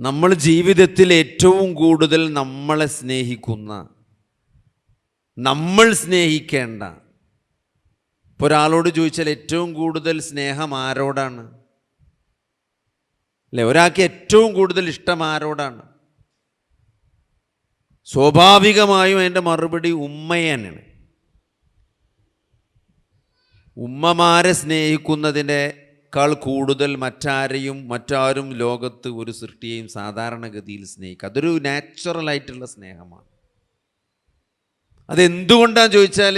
നമ്മൾ ജീവിതത്തിൽ ഏറ്റവും കൂടുതൽ നമ്മളെ സ്നേഹിക്കുന്ന നമ്മൾ സ്നേഹിക്കേണ്ട ഇപ്പോൾ ഒരാളോട് ചോദിച്ചാൽ ഏറ്റവും കൂടുതൽ സ്നേഹം ആരോടാണ്? അല്ലെ? ഒരാൾക്ക് ഏറ്റവും കൂടുതൽ ഇഷ്ടം ആരോടാണ്? സ്വാഭാവികമായും എന്റെ മറുപടി ഉമ്മയനാണ് ഉമ്മമാരെ ഉമ്മമാരെ സ്നേഹിക്കുന്നതിനേക്കാൾ കൂടുതൽ മറ്റാരെയും മറ്റാരും ലോകത്ത് ഒരു സൃഷ്ടിയെയും സാധാരണഗതിയിൽ സ്നേഹിക്കുക അതൊരു നാച്ചുറലായിട്ടുള്ള സ്നേഹമാണ്. അതെന്തുകൊണ്ടാന്ന് ചോദിച്ചാൽ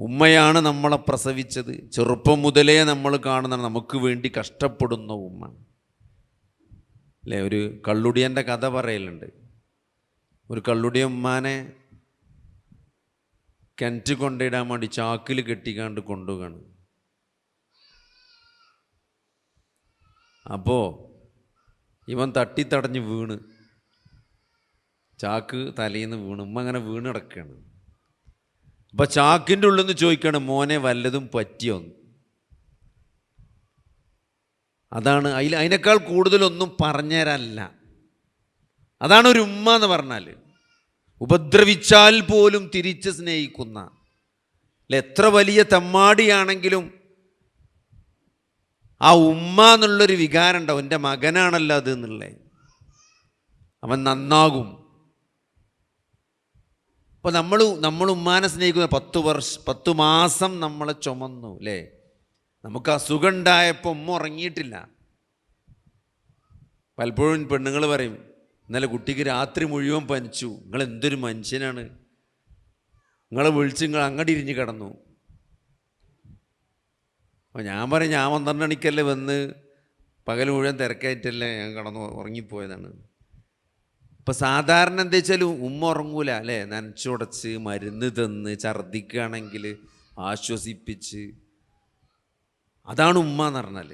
ഉമ്മയാണ് നമ്മളെ പ്രസവിച്ചത്. ചെറുപ്പം മുതലേ നമ്മൾ കാണുന്ന നമുക്ക് വേണ്ടി കഷ്ടപ്പെടുന്ന ഉമ്മ അല്ലേ? ഒരു കള്ളുടിയന്റെ കഥ പറയലുണ്ട്. ഒരു കള്ളുടിയ ഉമ്മാനെ കിണറ്റ് കൊണ്ടിടാൻ വേണ്ടി ചാക്കിൽ കെട്ടിക്കാണ്ട് കൊണ്ടുപോകാണ് അപ്പോൾ ഇവൻ തട്ടിത്തടഞ്ഞ് വീണ്. ചാക്ക് തലയിൽ നിന്ന് വീണ്. ഉമ്മ അങ്ങനെ വീണ് കിടക്കുകയാണ്. അപ്പം ചാക്കിന്റെ ഉള്ളിൽ നിന്ന് ചോദിക്കുകയാണ് മോനെ വല്ലതും പറ്റിയോ? അതാണ് അതിൽ അതിനേക്കാൾ കൂടുതലൊന്നും പറഞ്ഞുതരല്ല അതാണ് ഒരു ഉമ്മ എന്ന് പറഞ്ഞാൽ ഉപദ്രവിച്ചാൽ പോലും തിരിച്ച് സ്നേഹിക്കുന്ന. അല്ല എത്ര വലിയ തെമ്മാടിയാണെങ്കിലും ആ ഉമ്മ എന്നുള്ളൊരു വികാരം ഉണ്ടാവും. എന്റെ മകനാണല്ലോ അത് എന്നുള്ളത് അവൻ നന്നാകും. അപ്പോൾ നമ്മൾ നമ്മൾ ഉമ്മാനെ സ്നേഹിക്കുന്ന പത്ത് വർഷ പത്ത് മാസം നമ്മളെ ചുമന്നു അല്ലേ? നമുക്ക് അസുഖം ഉണ്ടായപ്പോൾ ഉമ്മ ഉറങ്ങിയിട്ടില്ല. പലപ്പോഴും പെണ്ണുങ്ങൾ പറയും ഇന്നലെ കുട്ടിക്ക് രാത്രി മുഴുവൻ പനിച്ചു. നിങ്ങൾ എന്തൊരു മനുഷ്യനാണ്? നിങ്ങളെ വിളിച്ച് നിങ്ങൾ അങ്ങോട്ട് ഇരിഞ്ഞ് കിടന്നു. അപ്പോൾ ഞാൻ പറയും ഞാൻ പന്ത്രണ്ട് മണിക്കല്ലേ വന്ന് പകൽ മുഴുവൻ തിരക്കായിട്ടല്ലേ ഞാൻ കടന്നു ഉറങ്ങിപ്പോയതാണ്. ഇപ്പം സാധാരണ എന്താ വെച്ചാൽ ഉമ്മ ഉറങ്ങൂല അല്ലേ? നനച്ചുടച്ച് മരുന്ന് തന്ന് ഛർദിക്കുകയാണെങ്കിൽ ആശ്വസിപ്പിച്ച്. അതാണ് ഉമ്മ എന്ന് പറഞ്ഞാൽ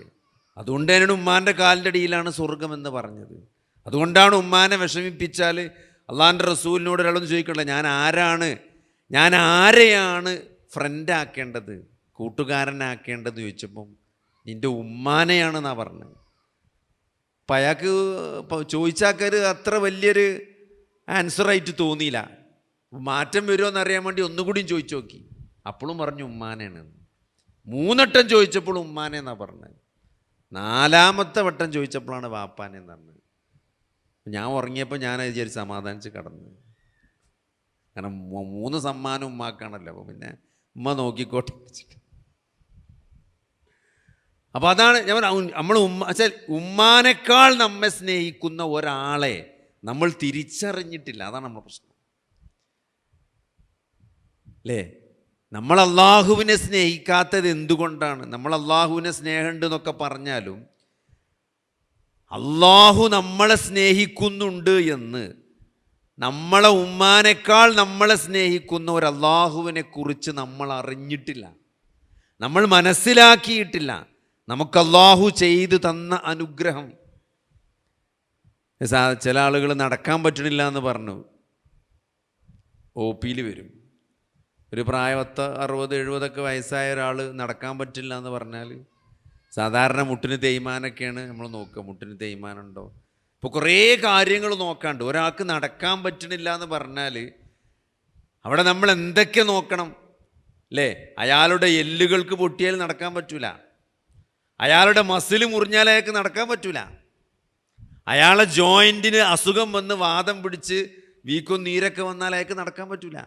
അതുകൊണ്ട് തന്നെയാണ് ഉമ്മാന്റെ കാലിന്റെ അടിയിലാണ് സ്വർഗമെന്ന് പറഞ്ഞത്. അതുകൊണ്ടാണ് ഉമ്മാനെ വിഷമിപ്പിച്ചാൽ അള്ളാഹാന്റെ റസൂലിനോട് ഒരാളൊന്നും ചോദിക്കണ്ട ഞാൻ ആരാണ്? ഞാൻ ആരെയാണ് ഫ്രണ്ടാക്കേണ്ടത് കൂട്ടുകാരനാക്കേണ്ടത് ചോദിച്ചപ്പം നിന്റെ ഉമ്മാനെയാണെന്നാണ് പറഞ്ഞത്. അപ്പം അയാൾക്ക് ചോദിച്ചാൽ അത്ര വലിയൊരു ആൻസറായിട്ട് തോന്നിയില്ല. മാറ്റം വരുമോ എന്നറിയാൻ വേണ്ടി ഒന്നുകൂടിയും ചോദിച്ചു നോക്കി. അപ്പോഴും പറഞ്ഞു ഉമ്മാനെയാണ്. മൂന്നട്ടം ചോദിച്ചപ്പോൾ ഉമ്മാനെ എന്നാണ് പറഞ്ഞത്. നാലാമത്തെ വട്ടം ചോദിച്ചപ്പോഴാണ് വാപ്പാനെന്ന് പറഞ്ഞത്. ഞാൻ ഉറങ്ങിയപ്പോൾ ഞാൻ വിചാരിച്ച് സമാധാനിച്ച് കടന്നു. കാരണം മൂന്ന് സമ്മാനം ഉമ്മാക്കാണല്ലോ. അപ്പോൾ പിന്നെ ഉമ്മ നോക്കിക്കോട്ടെ വെച്ചിട്ട്. അപ്പോൾ അതാണ് ഞാൻ നമ്മൾ ഉമ്മ വെച്ചാൽ ഉമ്മാനേക്കാൾ നമ്മെ സ്നേഹിക്കുന്ന ഒരാളെ നമ്മൾ തിരിച്ചറിഞ്ഞിട്ടില്ല. അതാണ് നമ്മുടെ പ്രശ്നം. അല്ലേ? നമ്മൾ അള്ളാഹുവിനെ സ്നേഹിക്കാത്തത് എന്തുകൊണ്ടാണ്? നമ്മൾ അള്ളാഹുവിനെ സ്നേഹമുണ്ട് എന്നൊക്കെ പറഞ്ഞാലും അള്ളാഹു നമ്മളെ സ്നേഹിക്കുന്നുണ്ട് എന്ന് നമ്മളെ ഉമ്മാനേക്കാൾ നമ്മളെ സ്നേഹിക്കുന്ന ഒരു അള്ളാഹുവിനെ കുറിച്ച് നമ്മൾ അറിഞ്ഞിട്ടില്ല. നമ്മൾ മനസ്സിലാക്കിയിട്ടില്ല. നമുക്ക് ചെയ്തു തന്ന അനുഗ്രഹം. ചില ആളുകൾ നടക്കാൻ പറ്റണില്ല എന്ന് പറഞ്ഞു. ഒ പിയിൽ വരും. ഒരു പ്രായപത്ത് അറുപത് എഴുപതൊക്കെ വയസ്സായ ഒരാൾ നടക്കാൻ പറ്റില്ല എന്ന് പറഞ്ഞാൽ സാധാരണ മുട്ടിന് തേയ്മാനൊക്കെയാണ് നമ്മൾ നോക്കുക. മുട്ടിന് തേയ്മാനുണ്ടോ? ഇപ്പോൾ കുറേ കാര്യങ്ങൾ നോക്കാണ്ട് ഒരാൾക്ക് നടക്കാൻ പറ്റണില്ല എന്ന് പറഞ്ഞാൽ അവിടെ നമ്മൾ എന്തൊക്കെ നോക്കണം? അല്ലേ അയാളുടെ എല്ലുകൾക്ക് പൊട്ടിയാൽ നടക്കാൻ പറ്റൂല. അയാളുടെ മസിൽ മുറിഞ്ഞാൽ അയാൾക്ക് നടക്കാൻ പറ്റൂല. അയാളെ ജോയിന്റിന് അസുഖം വന്ന് വാദം പിടിച്ച് വീക്കും നീരൊക്കെ വന്നാൽ അയാൾക്ക് നടക്കാൻ പറ്റൂല.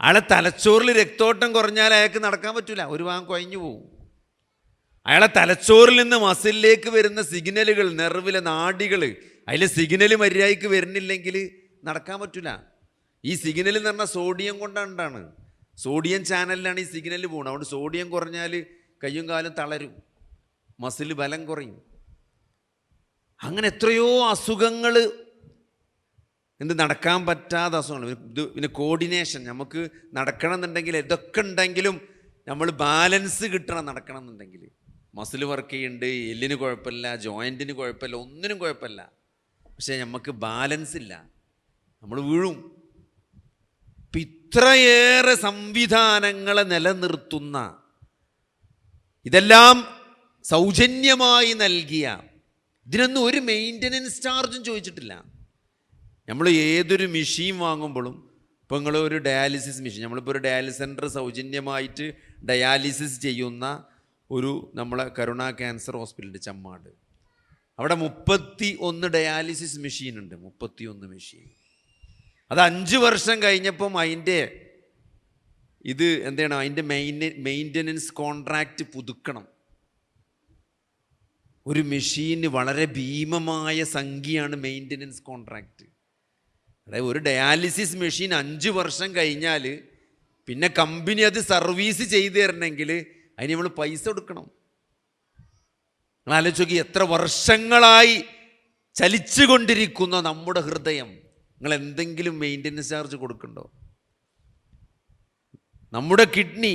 അയാളെ തലച്ചോറിൽ രക്തോട്ടം കുറഞ്ഞാൽ അയാൾക്ക് നടക്കാൻ പറ്റൂല. ഒരു ഭാഗം കുഴഞ്ഞു പോവും. അയാളെ തലച്ചോറിൽ നിന്ന് മസിലിലേക്ക് വരുന്ന സിഗ്നലുകൾ നെർവിലെ നാടികൾ അതിലെ സിഗ്നൽ മര്യാദയ്ക്ക് വരുന്നില്ലെങ്കിൽ നടക്കാൻ പറ്റൂല. ഈ സിഗ്നൽ എന്ന് പറഞ്ഞാൽ സോഡിയം കൊണ്ടാണ് സോഡിയം ചാനലിലാണ് ഈ സിഗ്നൽ പോകുന്നത്. അതുകൊണ്ട് സോഡിയം കുറഞ്ഞാൽ കയ്യും കാലും തളരും. മസിൽ ബലം കുറയും. അങ്ങനെ എത്രയോ അസുഖങ്ങൾ എന്ത് നടക്കാൻ പറ്റാത്ത അസുഖങ്ങൾ ഇത് പിന്നെ കോർഡിനേഷൻ നമുക്ക് നടക്കണം എന്നുണ്ടെങ്കിൽ ഇതൊക്കെ ഉണ്ടെങ്കിലും നമ്മൾ ബാലൻസ് കിട്ടണം നടക്കണം എന്നുണ്ടെങ്കിൽ മസിൽ വർക്ക് ചെയ്യുന്നുണ്ട് എല്ലിന് കുഴപ്പമില്ല ജോയിന്റിന് കുഴപ്പമില്ല ഒന്നിനും കുഴപ്പമില്ല. പക്ഷേ നമുക്ക് ബാലൻസ് ഇല്ല. നമ്മൾ വീഴും. ഇത്രയേറെ സംവിധാനങ്ങളെ നിലനിർത്തുന്ന ഇതെല്ലാം സൗജന്യമായി നൽകിയ ഇതിനൊന്നും ഒരു മെയിന്റനൻസ് ചാർജും ചോദിച്ചിട്ടില്ല. നമ്മൾ ഏതൊരു മെഷീൻ വാങ്ങുമ്പോഴും ഇപ്പോൾ നിങ്ങൾ ഒരു ഡയാലിസിസ് മെഷീൻ നമ്മളിപ്പോൾ ഒരു ഡയാലിസിസ് സെന്റർ സൗജന്യമായിട്ട് ഡയാലിസിസ് ചെയ്യുന്ന ഒരു നമ്മളെ കരുണ ക്യാൻസർ ഹോസ്പിറ്റലിന്റെ ചമ്മാട്. അവിടെ മുപ്പത്തി ഒന്ന് ഡയാലിസിസ് മെഷീൻ ഉണ്ട് മുപ്പത്തി ഒന്ന് മെഷീൻ അത് അഞ്ച് വർഷം കഴിഞ്ഞപ്പം അതിന്റെ ഇത് എന്താണ്? അതിന്റെ മെയിൻ മെയിന്റനൻസ് കോൺട്രാക്റ്റ് പുതുക്കണം. ഒരു മെഷീന് വളരെ ഭീമമായ സംഖ്യയാണ് മെയിന്റനൻസ് കോൺട്രാക്റ്റ് അതായത് ഒരു ഡയാലിസിസ് മെഷീൻ അഞ്ച് വർഷം കഴിഞ്ഞാൽ പിന്നെ കമ്പനി അത് സർവീസ് ചെയ്തു തരണമെങ്കിൽ അതിന് നമ്മൾ പൈസ കൊടുക്കണം. നിങ്ങൾ ആലോചിച്ച് നോക്കി എത്ര വർഷങ്ങളായി ചലിച്ചുകൊണ്ടിരിക്കുന്ന നമ്മുടെ ഹൃദയം. നിങ്ങൾ എന്തെങ്കിലും മെയിന്റനൻസ് ചാർജ് കൊടുക്കണ്ടോ? നമ്മുടെ കിഡ്നി.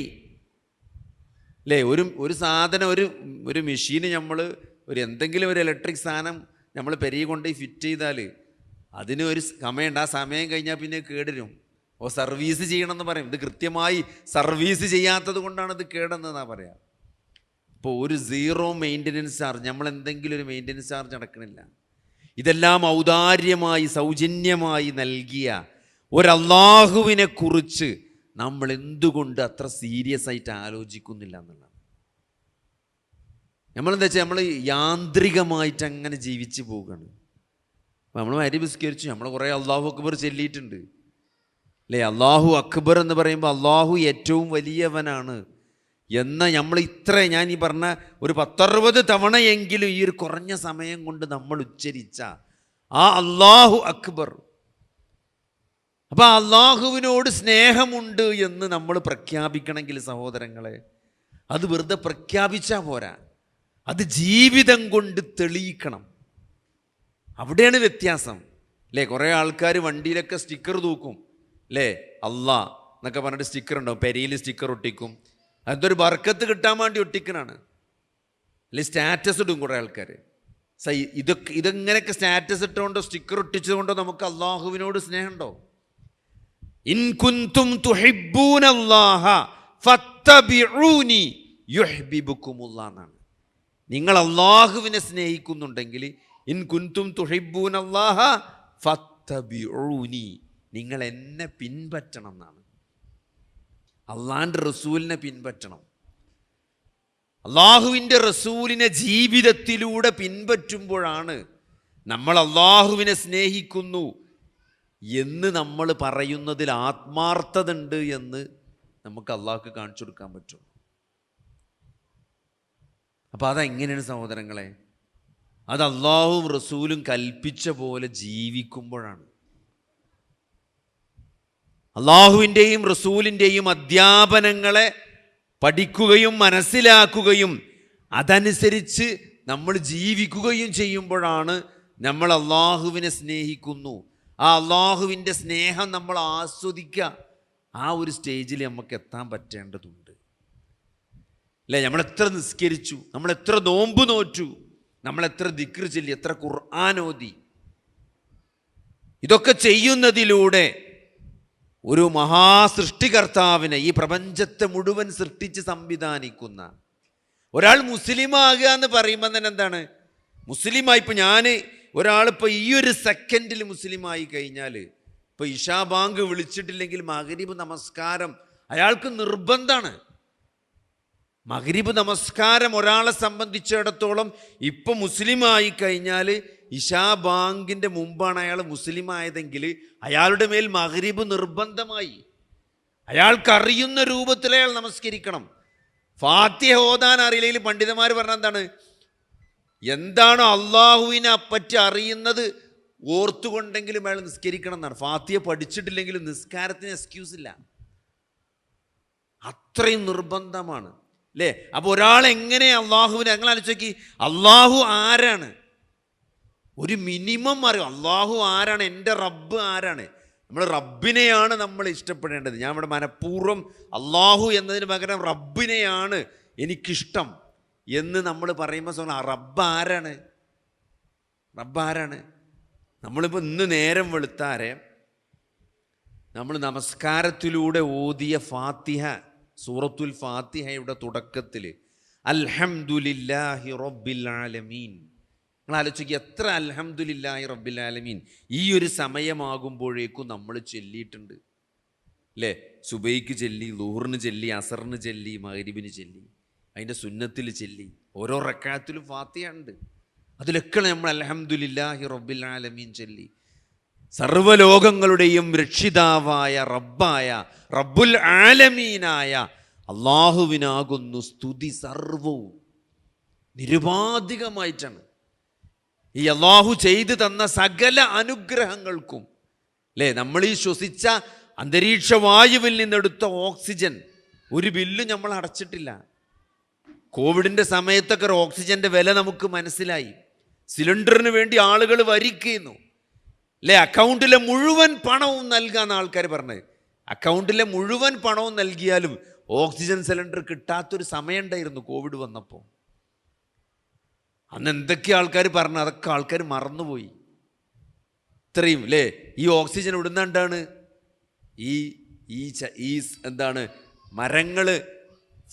അല്ലേ ഒരു ഒരു സാധനം ഒരു ഒരു മെഷീന് നമ്മൾ ഒരു എന്തെങ്കിലും ഒരു ഇലക്ട്രിക് സാധനം നമ്മൾ പെരിയ കൊണ്ട് ഫിറ്റ് ചെയ്താൽ അതിന് ഒരു സമയമുണ്ട്. ആ സമയം കഴിഞ്ഞാൽ പിന്നെ കേടരും ഓ സർവീസ് ചെയ്യണമെന്ന് പറയും. ഇത് കൃത്യമായി സർവീസ് ചെയ്യാത്തത് കൊണ്ടാണ് ഇത് കേടെന്നാ പറയാം. ഇപ്പോൾ ഒരു സീറോ മെയിന്റനൻസ് ചാർജ് നമ്മൾ എന്തെങ്കിലും ഒരു മെയിന്റനൻസ് ചാർജ് അടക്കണില്ല. ഇതെല്ലാം ഔദാര്യമായി സൗജന്യമായി നൽകിയ ഒരല്ലാഹുവിനെ കുറിച്ച് നമ്മൾ എന്തുകൊണ്ട് അത്ര സീരിയസ് ആയിട്ട് ആലോചിക്കുന്നില്ല എന്നുള്ളതാണ്. നമ്മളെന്താ വെച്ചാൽ നമ്മൾ യാന്ത്രികമായിട്ട് അങ്ങനെ ജീവിച്ച് പോവുകയാണ്. നമ്മൾ അരി വിസ്കരിച്ചു നമ്മൾ കുറേ അള്ളാഹു അക്ബർ ചൊല്ലിയിട്ടുണ്ട്. അല്ലേ? അള്ളാഹു അക്ബർ എന്ന് പറയുമ്പോൾ അള്ളാഹു ഏറ്റവും വലിയവനാണ്. എന്ന നമ്മൾ ഇത്ര ഞാൻ ഈ പറഞ്ഞ ഒരു പത്തറുപത് തവണയെങ്കിലും ഈ ഒരു കുറഞ്ഞ സമയം കൊണ്ട് നമ്മൾ ഉച്ചരിച്ച ആ അള്ളാഹു അക്ബർ അപ്പം അള്ളാഹുവിനോട് സ്നേഹമുണ്ട് എന്ന് നമ്മൾ പ്രഖ്യാപിക്കണമെങ്കിൽ സഹോദരങ്ങളെ അത് വെറുതെ പ്രഖ്യാപിച്ചാൽ പോരാ. അത് ജീവിതം കൊണ്ട് തെളിയിക്കണം. അവിടെയാണ് വ്യത്യാസം. അല്ലേ കുറേ ആൾക്കാർ വണ്ടിയിലൊക്കെ സ്റ്റിക്കർ തൂക്കും. അല്ലേ അള്ളാ എന്നൊക്കെ പറഞ്ഞിട്ട് സ്റ്റിക്കർ ഉണ്ടാവും. പെരിയിൽ സ്റ്റിക്കർ ഒട്ടിക്കും. അതൊരു ബർക്കത്ത് കിട്ടാൻ വേണ്ടി ഒട്ടിക്കണാണ്. അല്ലെ സ്റ്റാറ്റസ് ഇടും കുറേ ആൾക്കാർ സൈ ഇതൊക്കെ ഇതെങ്ങനെയൊക്കെ സ്റ്റാറ്റസ് ഇട്ടുകൊണ്ടോ സ്റ്റിക്കർ ഒട്ടിച്ചതുകൊണ്ടോ നമുക്ക് അള്ളാഹുവിനോട് സ്നേഹമുണ്ടോ? ഇൻ കുന്തും തുഹിബ്ബൂന അല്ലാഹ ഫത്തബിഊനി യുഹ്ബിബുക്കുമുള്ള എന്നാണ്. നിങ്ങൾ അള്ളാഹുവിനെ സ്നേഹിക്കുന്നുണ്ടെങ്കിൽ ഇൻ കുന്തും നിങ്ങൾ എന്നെ പിൻപറ്റണം എന്നാണ്. അള്ളാന്റെ റസൂലിനെ പിൻപറ്റണം. അള്ളാഹുവിന്റെ റസൂലിനെ ജീവിതത്തിലൂടെ പിൻപറ്റുമ്പോഴാണ് നമ്മൾ അള്ളാഹുവിനെ സ്നേഹിക്കുന്നു. എന്ന് നമ്മൾ പറയുന്നതിൽ ആത്മാർത്ഥത ഉണ്ട് എന്ന് നമുക്ക് അള്ളാഹ്ക്ക് കാണിച്ചു കൊടുക്കാൻ പറ്റും. അപ്പം അതെങ്ങനെയാണ് സഹോദരങ്ങളെ? അത് അള്ളാഹും റസൂലും കൽപ്പിച്ച പോലെ ജീവിക്കുമ്പോഴാണ്. അള്ളാഹുവിന്റെയും റസൂലിന്റെയും അധ്യാപനങ്ങളെ പഠിക്കുകയും മനസ്സിലാക്കുകയും അതനുസരിച്ച് നമ്മൾ ജീവിക്കുകയും ചെയ്യുമ്പോഴാണ് നമ്മൾ അള്ളാഹുവിനെ സ്നേഹിക്കുന്നു. ആ അള്ളാഹുവിന്റെ സ്നേഹം നമ്മൾ ആസ്വദിക്കുക. ആ ഒരു സ്റ്റേജിൽ നമുക്ക് എത്താൻ പറ്റേണ്ടതുണ്ട്. അല്ലേ? നമ്മളെത്ര നിസ്കരിച്ചു നമ്മളെത്ര നോമ്പ് നോറ്റു നമ്മളെത്ര ദിക്ർ ചൊല്ലി എത്ര ഖുർആാനോദി ഇതൊക്കെ ചെയ്യുന്നതിലൂടെ ഒരു മഹാസൃഷ്ടികർത്താവിനെ ഈ പ്രപഞ്ചത്തെ മുഴുവൻ സൃഷ്ടിച്ച് സംവിധാനിക്കുന്ന ഒരാൾ മുസ്ലിമാകുക എന്ന് പറയുമ്പോൾ തന്നെ എന്താണ്? മുസ്ലിമായി ഇപ്പം ഞാൻ ഒരാളിപ്പോൾ ഈ ഒരു സെക്കൻഡിൽ മുസ്ലിമായി കഴിഞ്ഞാൽ ഇപ്പോൾ ഇഷാ ബാങ്ക് വിളിച്ചിട്ടില്ലെങ്കിൽ മകരീബ് നമസ്കാരം അയാൾക്ക് നിർബന്ധമാണ് മകരീബ് നമസ്കാരം ഒരാളെ സംബന്ധിച്ചിടത്തോളം ഇപ്പം മുസ്ലിമായി കഴിഞ്ഞാൽ ഇഷാ ബാങ്കിന്റെ മുമ്പാണ് അയാൾ മുസ്ലിമായതെങ്കിൽ അയാളുടെ മേൽ മകരീബ് നിർബന്ധമായി. അയാൾക്കറിയുന്ന രൂപത്തിൽ അയാൾ നമസ്കരിക്കണം. ഫാത്തിഹ ഓതാൻ അറിയില്ലെങ്കിൽ പണ്ഡിതന്മാർ പറഞ്ഞ എന്താണ്? എന്താണോ അള്ളാഹുവിനെ പറ്റി അറിയുന്നത്? ഓർത്തുകൊണ്ടെങ്കിലും അയാൾ നിസ്കരിക്കണം എന്നാണ്. ഫാത്തിയ പഠിച്ചിട്ടില്ലെങ്കിലും നിസ്കാരത്തിന് എക്സ്ക്യൂസ് ഇല്ല. അത്രയും നിർബന്ധമാണ്. അല്ലേ അപ്പോൾ ഒരാൾ എങ്ങനെ അള്ളാഹുവിനെ ഞങ്ങൾ ആലോചിച്ച് അള്ളാഹു ആരാണ്? ഒരു മിനിമം അറിയും അള്ളാഹു ആരാണ്? എന്റെ റബ്ബ് ആരാണ്? നമ്മൾ റബ്ബിനെയാണ് നമ്മൾ ഇഷ്ടപ്പെടേണ്ടത്. ഞാൻ ഇവിടെ മനഃപൂർവം അള്ളാഹു എന്നതിന് പകരം റബ്ബിനെയാണ് എനിക്കിഷ്ടം. എന്ന് നമ്മൾ പറയുമ്പോൾ സോണ റബ്ബ് ആരാണ് റബ്ബ് ആരാണ് നമ്മളിപ്പോൾ ഇന്ന് നേരം വെളുത്താരെ നമ്മൾ നമസ്കാരത്തിലൂടെ ഓതിയ ഫാത്തിഹ സൂറത്തുൽ ഫാത്തിഹയുടെ തുടക്കത്തിൽ അൽഹംദുലില്ലാഹി റബ്ബിൽ ആലമീൻ. നിങ്ങൾ ആലോചിക്കുക എത്ര അൽഹംദുലില്ലാഹി റബ്ബിൽ ആലമീൻ. ഈ ഒരു സമയമാകുമ്പോഴേക്കും നമ്മൾ ചൊല്ലിയിട്ടുണ്ട്. അല്ലേ സുബൈക്ക് ചെല്ലി ലൂറിന് ചെല്ലി അസറിന് ചെല്ലി മഹരിബിന് ചെല്ലി. അതിന്റെ സുന്നത്തിൽ ചെല്ലി. ഓരോ റക്കാത്തിലും ഫാത്തിയുണ്ട് അതിലൊക്കെ നമ്മൾ അൽഹംദുലില്ലാഹി റബ്ബിൽ ആലമീൻ ചൊല്ലി. സർവലോകങ്ങളുടെയും രക്ഷിതാവായ റബ്ബായ റബ്ബുൽ ആലമീനായ അള്ളാഹുവിനാകുന്നു സ്തുതി സർവവും. നിരുപാധികമായിട്ടാണ്. ഈ അള്ളാഹു ചെയ്തു തന്ന സകല അനുഗ്രഹങ്ങൾക്കും അല്ലേ? നമ്മൾ ഈ ശ്വസിച്ച അന്തരീക്ഷ വായുവിൽ നിന്നെടുത്ത ഓക്സിജൻ ഒരു ബില്ലും നമ്മൾ അടച്ചിട്ടില്ല. കോവിഡിന്റെ സമയത്തൊക്കെ ഓക്സിജന്റെ വില നമുക്ക് മനസ്സിലായി. സിലിണ്ടറിന് വേണ്ടി ആളുകൾ വരിക്കുന്നു. അല്ലേ അക്കൗണ്ടിലെ മുഴുവൻ പണവും നൽകാന്ന് ആൾക്കാർ പറഞ്ഞത് അക്കൗണ്ടിലെ മുഴുവൻ പണവും നൽകിയാലും ഓക്സിജൻ സിലിണ്ടർ കിട്ടാത്തൊരു സമയം ഉണ്ടായിരുന്നു കോവിഡ് വന്നപ്പോൾ അന്ന് എന്തൊക്കെ ആൾക്കാർ പറഞ്ഞു അതൊക്കെ ആൾക്കാർ മറന്നുപോയി. ഇത്രയും അല്ലേ? ഈ ഓക്സിജൻ ഇവിടുന്നുണ്ടാണ് ഈ ഈ ഈ എന്താണ്? മരങ്ങൾ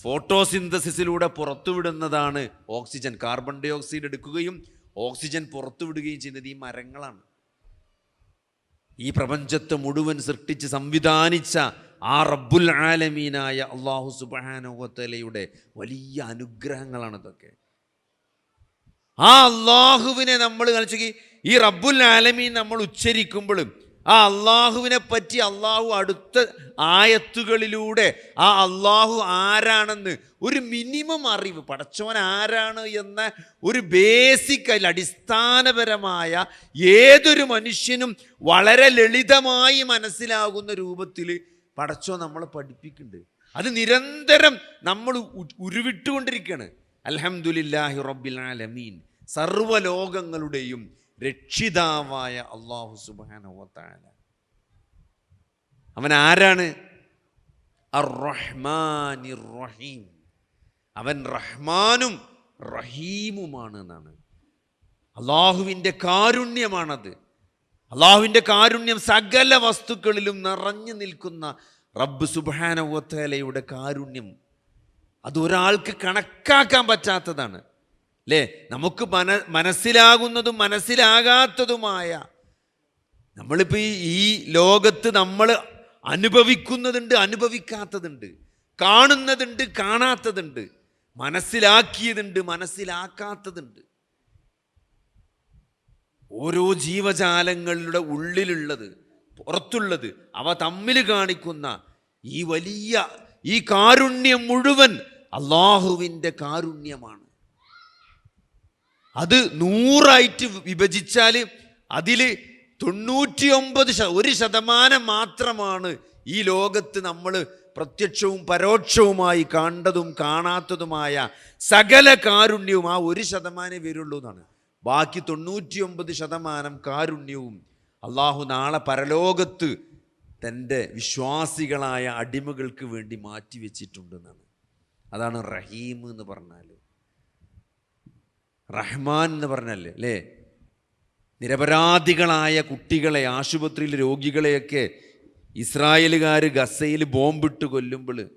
ഫോട്ടോസിന്തസിസിലൂടെ പുറത്തുവിടുന്നതാണ് ഓക്സിജൻ. കാർബൺ ഡൈ ഓക്സൈഡ് എടുക്കുകയും ഓക്സിജൻ പുറത്തുവിടുകയും ചെയ്യുന്നത് ഈ മരങ്ങളാണ്. ഈ പ്രപഞ്ചത്തെ മുഴുവൻ സൃഷ്ടിച്ച് സംവിധാനിച്ച ആ റബ്ബുൽ ആലമീനായ അള്ളാഹു സുബാനോത്തലയുടെ വലിയ അനുഗ്രഹങ്ങളാണ് ഇതൊക്കെ. ആ അള്ളാഹുവിനെ നമ്മൾ കളിച്ചു ഈ റബ്ബുൽ ആലമീൻ നമ്മൾ ഉച്ചരിക്കുമ്പോഴും ആ അള്ളാഹുവിനെ പറ്റി അള്ളാഹു അടുത്ത ആയത്തുകളിലൂടെ ആ അള്ളാഹു ആരാണെന്ന് ഒരു മിനിമം അറിവ് പടച്ചോൻ ആരാണ് എന്ന ഒരു ബേസിക് അതിൽ അടിസ്ഥാനപരമായ ഏതൊരു മനുഷ്യനും വളരെ ലളിതമായി മനസ്സിലാകുന്ന രൂപത്തിൽ പടച്ചോ നമ്മളെ പഠിപ്പിക്കുന്നുണ്ട്. അത് നിരന്തരം നമ്മൾ ഉരുവിട്ടുകൊണ്ടിരിക്കുകയാണ്. അൽഹംദുലില്ലാഹി റബ്ബിൽ ആലമീൻ. സർവലോകങ്ങളുടെയും രക്ഷിതാവായ അള്ളാഹു സുബാന അവൻ ആരാണ്? റഹീം അവൻ റഹ്മാനും റഹീമുമാണ് എന്നാണ് അള്ളാഹുവിന്റെ കാരുണ്യമാണത്. അള്ളാഹുവിന്റെ കാരുണ്യം സകല വസ്തുക്കളിലും നിറഞ്ഞു നിൽക്കുന്ന റബ്ബ് സുബാനവത്തലയുടെ കാരുണ്യം അത് ഒരാൾക്ക് കണക്കാക്കാൻ പറ്റാത്തതാണ്. അല്ലേ നമുക്ക് മന മനസ്സിലാകുന്നതും മനസ്സിലാകാത്തതുമായ നമ്മളിപ്പോൾ ഈ ലോകത്ത് നമ്മൾ അനുഭവിക്കുന്നതുണ്ട് അനുഭവിക്കാത്തതുണ്ട് കാണുന്നതുണ്ട് കാണാത്തതുണ്ട് മനസ്സിലാക്കിയതുണ്ട് മനസ്സിലാക്കാത്തതുണ്ട്. ഓരോ ജീവജാലങ്ങളുടെ ഉള്ളിലുള്ളത് പുറത്തുള്ളത് അവ തമ്മിൽ കാണിക്കുന്ന ഈ വലിയ ഈ കാരുണ്യം മുഴുവൻ അള്ളാഹുവിന്റെ കാരുണ്യമാണ്. അത് നൂറായിട്ട് വിഭജിച്ചാൽ അതിൽ തൊണ്ണൂറ്റിയൊമ്പത് ഒരു ശതമാനം മാത്രമാണ് ഈ ലോകത്ത് നമ്മൾ പ്രത്യക്ഷവും പരോക്ഷവുമായി കണ്ടതും കാണാത്തതുമായ സകല കാരുണ്യവും ആ ഒരു ശതമാനമേ വരുള്ളൂ എന്നാണ്. ബാക്കി തൊണ്ണൂറ്റിയൊമ്പത് ശതമാനം കാരുണ്യവും അള്ളാഹു നാളെ പരലോകത്ത് തന്റെ വിശ്വാസികളായ അടിമകൾക്ക് വേണ്ടി മാറ്റിവെച്ചിട്ടുണ്ടെന്നാണ് അതാണ് റഹീം എന്ന് പറഞ്ഞാൽ റഹ്മാൻ എന്ന് പറഞ്ഞല്ലേ അല്ലേ? നിരപരാധികളായ കുട്ടികളെ ആശുപത്രിയിൽ രോഗികളെയൊക്കെ ഇസ്രായേലുകാർ ഗസയിൽ ബോംബിട്ട് കൊല്ലുമ്പോൾ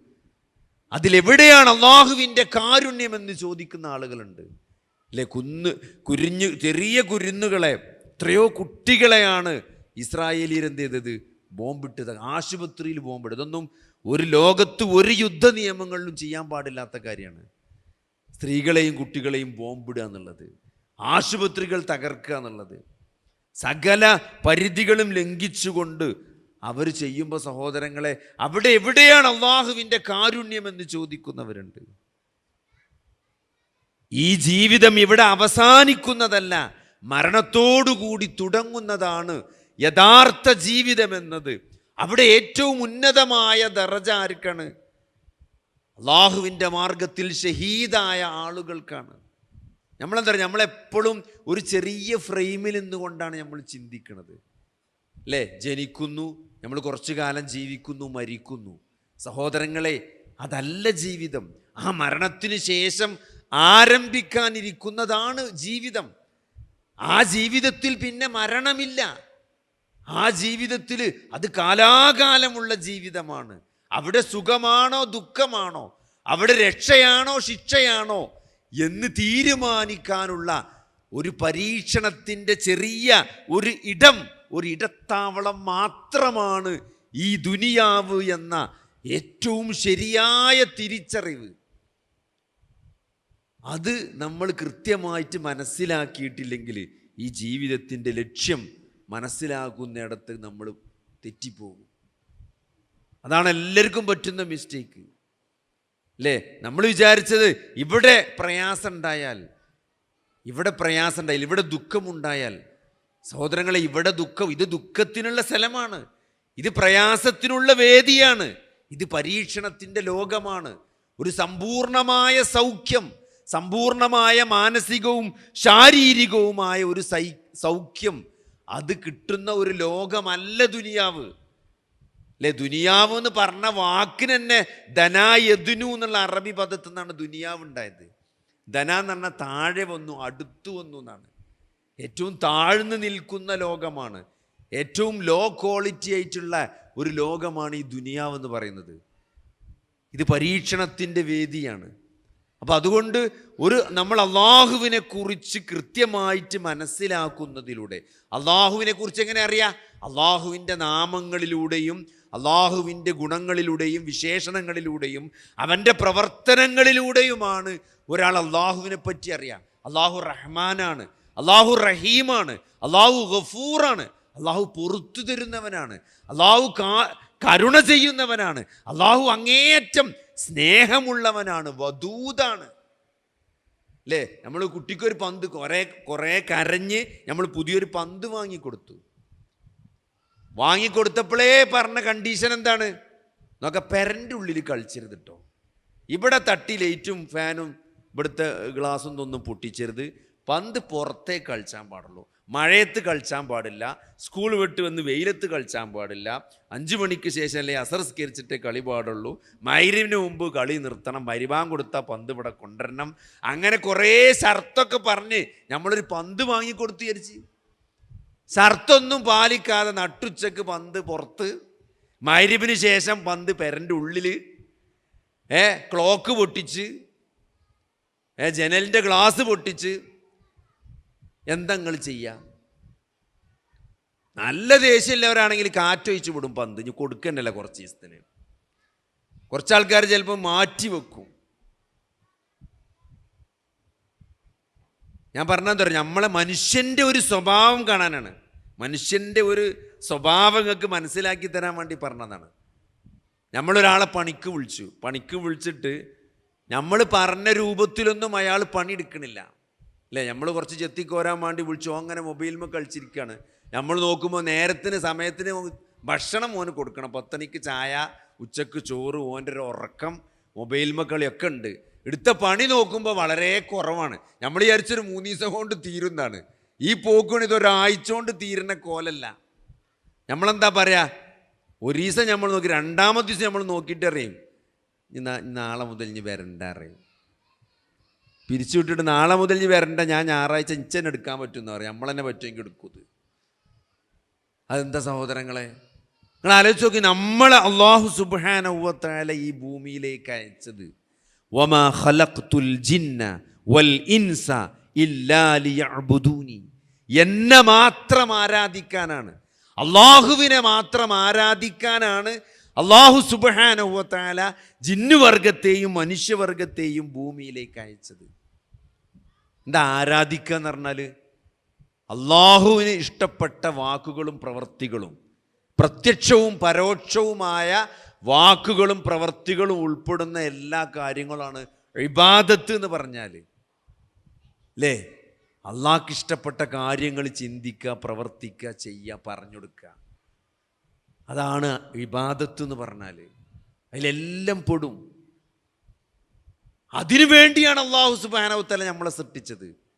അതിലെവിടെയാണ് അള്ളാഹുവിന്റെ കാരുണ്യമെന്ന് ചോദിക്കുന്ന ആളുകളുണ്ട്. അല്ലെ? കുന്ന് കുരിഞ്ഞു ചെറിയ കുരുന്നുകളെ എത്രയോ കുട്ടികളെയാണ് ഇസ്രായേലിയർ എന്ത് ചെയ്തത്? ബോംബിട്ടത്. ആശുപത്രിയിൽ ബോംബിട്ടത്. ഇതൊന്നും ഒരു ലോകത്ത് ഒരു യുദ്ധ നിയമങ്ങളിലും ചെയ്യാൻ പാടില്ലാത്ത കാര്യമാണ്. സ്ത്രീകളെയും കുട്ടികളെയും ബോംബിടുക എന്നുള്ളത് ആശുപത്രികൾ തകർക്കുക എന്നുള്ളത് സകല പരിധികളും ലംഘിച്ചുകൊണ്ട് അവർ ചെയ്യുമ്പോൾ സഹോദരങ്ങളെ അവിടെ എവിടെയാണ് അള്ളാഹുവിന്റെ കാരുണ്യം എന്ന് ചോദിക്കുന്നവരുണ്ട്. ഈ ജീവിതം ഇവിടെ അവസാനിക്കുന്നതല്ല മരണത്തോടുകൂടി തുടങ്ങുന്നതാണ് യഥാർത്ഥ ജീവിതമെന്നത്. അവിടെ ഏറ്റവും ഉന്നതമായ ദറജ ആർക്കാണ്? അള്ളാഹുവിന്റെ മാർഗത്തിൽ ഷഹീദായ ആളുകൾക്കാണ്. നമ്മളെന്താ പറയുക നമ്മളെപ്പോഴും ഒരു ചെറിയ ഫ്രെയിമിൽ നിന്നുകൊണ്ടാണ് നമ്മൾ ചിന്തിക്കുന്നത് അല്ലേ? ജനിക്കുന്നു നമ്മൾ കുറച്ചു കാലം ജീവിക്കുന്നു മരിക്കുന്നു. സഹോദരങ്ങളെ അതല്ല ജീവിതം. ആ മരണത്തിന് ശേഷം ആരംഭിക്കാനിരിക്കുന്നതാണ് ജീവിതം. ആ ജീവിതത്തിൽ പിന്നെ മരണമില്ല. ആ ജീവിതത്തിൽ അത് കാലാകാലമുള്ള ജീവിതമാണ്. അവിടെ സുഖമാണോ ദുഃഖമാണോ? അവിടെ രക്ഷയാണോ ശിക്ഷയാണോ? എന്ന് തീരുമാനിക്കാനുള്ള ഒരു പരീക്ഷണത്തിന്റെ ചെറിയ ഒരു ഇടം ഒരു ഇടത്താവളം മാത്രമാണ് ഈ ദുനിയാവ് എന്ന ഏറ്റവും ശരിയായ തിരിച്ചറിവ്. അത് നമ്മൾ കൃത്യമായിട്ട് മനസ്സിലാക്കിയിട്ടില്ലെങ്കിൽ ഈ ജീവിതത്തിന്റെ ലക്ഷ്യം മനസ്സിലാക്കുന്നിടത്ത് നമ്മൾ തെറ്റിപ്പോകും. അതാണ് എല്ലാവർക്കും പറ്റുന്ന മിസ്റ്റേക്ക് അല്ലേ നമ്മൾ വിചാരിച്ചത് ഇവിടെ പ്രയാസം ഉണ്ടായാൽ ഇവിടെ പ്രയാസം ഉണ്ടായാൽ ഇവിടെ ദുഃഖമുണ്ടായാൽ സഹോദരങ്ങളെ ഇവിടെ ദുഃഖം ഇത് ദുഃഖത്തിനുള്ള സ്ഥലമാണ്. ഇത് പ്രയാസത്തിനുള്ള വേദിയാണ്. ഇത് പരീക്ഷണത്തിന്റെ ലോകമാണ്. ഒരു സമ്പൂർണമായ സൗഖ്യം സമ്പൂർണമായ മാനസികവും ശാരീരികവുമായ ഒരു സൗഖ്യം അത് കിട്ടുന്ന ഒരു ലോകമല്ല ദുനിയാവ്. അല്ലെ ദുനിയാവ് എന്ന് പറഞ്ഞ വാക്കിന് തന്നെ ധനായതുനു എന്നുള്ള അറബി പദത്തിൽ നിന്നാണ് ദുനിയാവ് ഉണ്ടായത്. ധന എന്ന് പറഞ്ഞാൽ താഴെ വന്നു അടുത്തു വന്നു എന്നാണ്. ഏറ്റവും താഴ്ന്നു നിൽക്കുന്ന ലോകമാണ്. ഏറ്റവും ലോ ക്വാളിറ്റി ആയിട്ടുള്ള ഒരു ലോകമാണ് ഈ ദുനിയാവ് എന്ന് പറയുന്നത്. ഇത് പരീക്ഷണത്തിന്റെ വേദിയാണ്. അപ്പം അതുകൊണ്ട് ഒരു നമ്മൾ അള്ളാഹുവിനെ കുറിച്ച് കൃത്യമായിട്ട് മനസ്സിലാക്കുന്നതിലൂടെ അള്ളാഹുവിനെ കുറിച്ച് എങ്ങനെ അറിയാം? അള്ളാഹുവിന്റെ നാമങ്ങളിലൂടെയും അള്ളാഹുവിന്റെ ഗുണങ്ങളിലൂടെയും വിശേഷണങ്ങളിലൂടെയും അവന്റെ പ്രവർത്തനങ്ങളിലൂടെയുമാണ് ഒരാൾ അള്ളാഹുവിനെ പറ്റി അറിയാം അള്ളാഹു റഹ്മാനാണ് അള്ളാഹു റഹീമാണ് അള്ളാഹു ഗഫൂറാണ് അള്ളാഹു പൊറത്തു തരുന്നവനാണ് അള്ളാഹു കരുണ ചെയ്യുന്നവനാണ് അള്ളാഹു അങ്ങേയറ്റം സ്നേഹമുള്ളവനാണ് വധൂതാണ്. അല്ലേ നമ്മൾ കുട്ടിക്കൊരു പന്ത് കുറേ കുറേ കരഞ്ഞ് നമ്മൾ പുതിയൊരു പന്ത് വാങ്ങിക്കൊടുത്തു. വാങ്ങിക്കൊടുത്തപ്പോഴേ പറഞ്ഞ കണ്ടീഷൻ എന്താണ്? നോക്ക പെരന്റെ ഉള്ളിൽ കളിച്ചരുത് കേട്ടോ ഇവിടെ തട്ടി ലൈറ്റും ഫാനും ഇവിടുത്തെ ഗ്ലാസും ഒന്നും പൊട്ടിച്ചരുത്. പന്ത് പുറത്തേ കളിച്ചാൻ പാടുള്ളൂ. മഴയത്ത് കളിച്ചാൻ പാടില്ല. സ്കൂൾ വിട്ട് വന്ന് വെയിലത്ത് കളിച്ചാൻ പാടില്ല. അഞ്ച് മണിക്ക് ശേഷം അല്ലെ അസർസ്കരിച്ചിട്ടേ കളി പാടുള്ളൂ. മൈരിന് മുമ്പ് കളി നിർത്തണം. മരിവാൻ കൊടുത്ത പന്ത് ഇവിടെ കൊണ്ടുവരണം. അങ്ങനെ കുറേ ഷർത്തൊക്കെ പറഞ്ഞ് നമ്മളൊരു പന്ത് വാങ്ങിക്കൊടുത്തു വിചാരിച്ച്. ഷർത്തൊന്നും പാലിക്കാതെ നട്ടുച്ചക്ക് പന്ത് പുറത്ത് മൈരിപ്പിന് ശേഷം പന്ത് പെരന്റെ ഉള്ളിൽ ഏ ക്ലോക്ക് പൊട്ടിച്ച് ഏ ജനലിന്റെ ഗ്ലാസ് പൊട്ടിച്ച് എന്തങ്ങൾ ചെയ്യാം? നല്ല ദേഷ്യമുള്ളവരാണെങ്കിൽ കാറ്റൊഴിച്ച് വിടും പന്ത്. ഇനി കൊടുക്കണ്ടല്ല കുറച്ച് ദിവസത്തിന്. കുറച്ച് ആൾക്കാർ ചിലപ്പോൾ മാറ്റി വെക്കും. ഞാൻ പറഞ്ഞാൽ എന്താ പറയുക നമ്മളെ മനുഷ്യന്റെ ഒരു സ്വഭാവം കാണാനാണ്. മനുഷ്യന്റെ ഒരു സ്വഭാവം നിങ്ങൾക്ക് മനസ്സിലാക്കി തരാൻ വേണ്ടി പറഞ്ഞതാണ്. നമ്മളൊരാളെ പണിക്ക് വിളിച്ചു. പണിക്ക് വിളിച്ചിട്ട് നമ്മൾ പറഞ്ഞ രൂപത്തിലൊന്നും അയാൾ പണിയെടുക്കണില്ല. അല്ലേ? നമ്മൾ കുറച്ച് ചെത്തിക്കോരാൻ വേണ്ടി വിളിച്ചു. അങ്ങനെ മൊബൈലിൽ കളിച്ചിരിക്കുകയാണ്. നമ്മൾ നോക്കുമ്പോൾ നേരത്തിന് സമയത്തിന് ഭക്ഷണം ഓന് കൊടുക്കണം. പത്തണിക്ക് ചായ ഉച്ചയ്ക്ക് ചോറ് ഓന്റെ ഒരു ഉറക്കം മൊബൈൽ കളിയൊക്കെ ഉണ്ട്. എടുത്ത പണി നോക്കുമ്പോൾ വളരെ കുറവാണ്. നമ്മൾ വിചാരിച്ചൊരു മൂന്ന് ദിവസം കൊണ്ട് തീരുന്നതാണ്. ഈ പോക്കുകൊണ്ട് ഇതൊരാഴ്ചകൊണ്ട് തീരുന്ന കോലല്ല. നമ്മളെന്താ പറയാ? ഒരു ദിവസം നമ്മൾ നോക്കി രണ്ടാമത്തെ ദിവസം നമ്മൾ നോക്കിയിട്ട് അറിയും. നാളെ മുതൽ ഇനി വരണ്ട അറിയും. പിരിച്ചു വിട്ടിട്ട് നാളെ മുതൽ ഇനി വരണ്ട ഞാൻ ഞായറാഴ്ച ഇഞ്ചൻ എടുക്കാൻ പറ്റുമെന്ന് പറയും. നമ്മളെന്നെ പറ്റുമെങ്കിൽ എടുക്കൂത് അതെന്താ സഹോദരങ്ങളെ? നിങ്ങൾ ആലോചിച്ച് നോക്കി നമ്മൾ അള്ളാഹു സുബാനവത്താല ഈ ഭൂമിയിലേക്ക് അയച്ചത്. വമാ ഖലഖ്തുൽ ജിന്ന വൽ ഇൻസ ഇല്ലാലിയ ലിയഅ്ബുദൂനി. എന്നെ മാത്രം ആരാധിക്കാനാണ്. അള്ളാഹുവിനെ മാത്രം ആരാധിക്കാനാണ്. അള്ളാഹു സുബാനവത്താല ജിന്നുവർഗത്തെയും മനുഷ്യവർഗത്തെയും ഭൂമിയിലേക്ക് അയച്ചത്. എന്താ ആരാധിക്കുക എന്ന് പറഞ്ഞാൽ അള്ളാഹുവിന് ഇഷ്ടപ്പെട്ട വാക്കുകളും പ്രവർത്തികളും പ്രത്യക്ഷവും പരോക്ഷവുമായ വാക്കുകളും പ്രവർത്തികളും ഉൾപ്പെടുന്ന എല്ലാ കാര്യങ്ങളാണ് ഇബാദത്ത് എന്ന് പറഞ്ഞാൽ അല്ലേ അള്ളാഹ്ക്ക് ഇഷ്ടപ്പെട്ട കാര്യങ്ങൾ ചിന്തിക്കുക പ്രവർത്തിക്കുക ചെയ്യുക പറഞ്ഞെടുക്കുക അതാണ് ഇബാദത്ത് എന്ന് പറഞ്ഞാൽ. അതിലെല്ലാം പെടും. അതിനു വേണ്ടിയാണ് അള്ളാഹു സുബാനവത്തല നമ്മളെ സൃഷ്ടിച്ചത്.